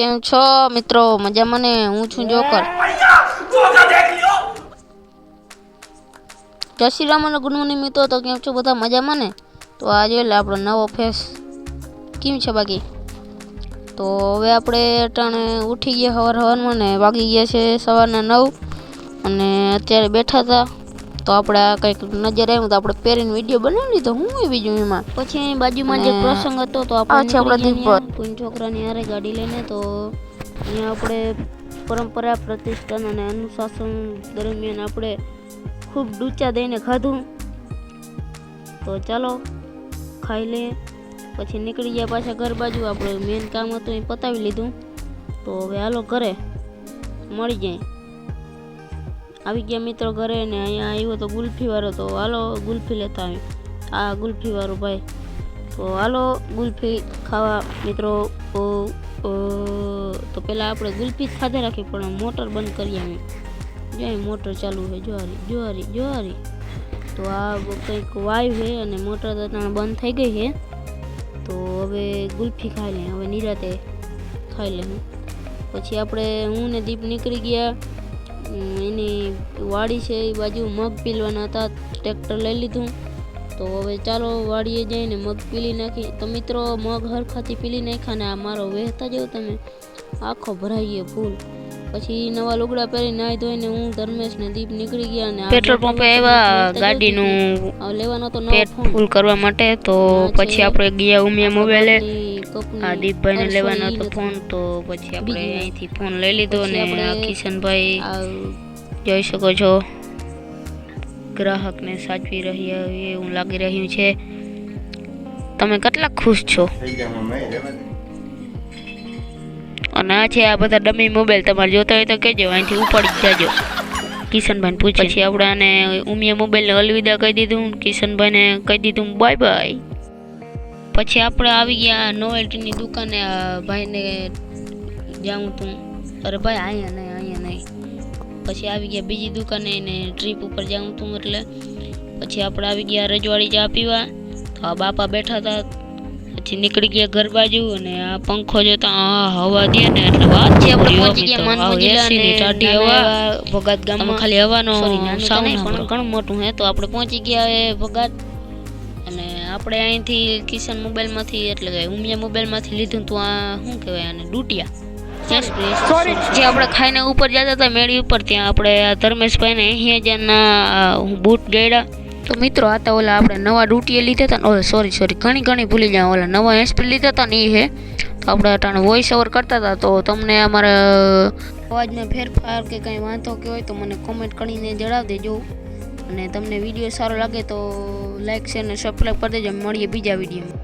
કેમ છો મિત્રો મજા મને હું છું જોકર. જય શ્રી રામ અને ગુડ મોર્નિંગ મિત્રો, તો કેમ છો બધા મજામાં ને? તો આજે એટલે આપણો નવો ફેસ. કેમ છે બાકી? તો હવે આપણે અટાણે ઉઠી ગયા સવાર સવારમાં ને, વાગી ગયા છે સવારના નવ. અને અત્યારે બેઠા હતા. તો આપણે આ કંઈક નજર આવ્યું તો આપણે પહેરીને વીડિયો બનાવી લીધો. હું એ બીજું એમાં? પછી એની બાજુમાં જે પ્રસંગ હતો તો આપણે કોઈ છોકરાની હારે ગાડી લઈને તો અહીંયા આપણે પરંપરા પ્રતિષ્ઠાન અને અનુશાસન દરમિયાન આપણે ખૂબ ડૂચા દઈને ખાધું. તો ચાલો ખાઈ લઈએ. પછી નીકળી ગયા પાછા ઘર બાજુ. આપણે મેન કામ હતું એ પતાવી લીધું. તો હવે હાલો ઘરે. મળી જાય. આવી ગયા મિત્રો ઘરે ને અહીંયા આવ્યો તો ગુલ્ફી વાળો તો હાલો ગુલ્ફી લેતા આવી આ ગુલ્ફીવાળો ભાઈ. તો હાલો ગુલ્ફી ખાવા મિત્રો. તો પહેલાં આપણે ગુલ્ફી જ ખાધે રાખી, પણ મોટર બંધ કરી આવી જો મોટર ચાલુ છે જોહારી જોહારી જોહારી. તો આ કંઈક વાયુ છે અને મોટર તો બંધ થઈ ગઈ છે. તો હવે ગુલ્ફી ખાઈ લઈએ હવે નિરાતે ખાઈ લે પછી આપણે હું ને દીપ નીકળી ગયા. એની વાડી છે એ બાજુ મગ પીલવાના હતા ટ્રેક્ટર લઈ લીધું. તો હવે ચાલો વાડીએ જઈને મગ પીલી નાખી. તો મિત્રો મગ હરખાથી પીલી નાખ્યા ને આ મારો વહેતા જેવો તમે. આખો ભરાઈ ગયો ફૂલ. પછી નવા લુગડા પહેરી નાહી ધોઈને હું ધર્મેશ ને દીપ નીકળી ગયા ને પેટ્રોલ પંપે આવ્યા ગાડીનું લેવાનો તો ફૂલ કરવા માટે તો પછી આપણે ગયા ઉમિયા મોબાઈલે. દીપભાઈને લેવાનો હતો ફોન તો પછી આપણે અહીંથી ફોન લઈ લીધો અને ને કિશનભાઈ જોઈ શકો છો ગ્રાહકને સાચવી રહ્યા હોય એવું લાગી રહ્યું છે. તમે કેટલા ખુશ છો? અને આ છે આ બધા ડમી મોબાઈલ તમારે જોતા હોય તો કહેજો અહીંથી ઉપાડી જ જાજો. કિશનભાઈને પૂછે પછી આપણે આને ઉમિયા મોબાઈલને અલવિદા કહી દીધું કિશનભાઈને કહી દીધું બાય બાય. પછી આપણે આવી ગયા નોવેલ્ટીની દુકાને ભાઈને જાઉં તું. અરે ભાઈ અહીંયા નહીં અહીંયા નહીં. પછી આવી ગયા બીજી દુકાને એને ટ્રીપ ઉપર જાઉં તું એટલે. પછી આપણે આવી ગયા રજવાડી ચા પીવા. તો આ બાપા બેઠા હતા. પછી નીકળી ગયા ઘર બાજુ અને આ પંખો જોતા આ હવા દે ને એટલે વાત છે આપણે. પહોંચી ગયા માનમોજીલા અને ટાઢી હવા. ભગત ગામમાં ખાલી હવાનો સાઉન્ડ પણ ઘણું મોટું હે. તો આપણે પહોંચી ગયા એ ભગત. આપણે અહીંથી કિશન મોબાઈલમાંથી એટલે કે ઉમિયા મોબાઈલમાંથી લીધું તો આ શું કહેવાય આને ડૂટિયા જે આપણે ખાઈને ઉપર જતા હતા મેળી ઉપર ત્યાં આપણે આ ધર્મેશભાઈને એસી હજારના બૂટ ગયડા. તો મિત્રો આ તો ઓલા આપણે નવા ડૂટીએ લીધા હતા ને ઓલા સોરી સોરી ઘણી ઘણી ભૂલી જાય ઓલા નવા એસપી લીધા હતા ને એ હે. તો આપણે અટાણે વોઇસ ઓવર કરતા હતા તો તમને અમારા અવાજમાં ફેરફાર કે કંઈ વાંધો કે હોય તો મને કોમેન્ટ કરીને જણાવી દેજો અને તમને વીડિયો સારો લાગે તો લાઇક શેર અને સબસ્ક્રાઈબ કરી દેજો. મળીએ બીજા વિડીયોમાં.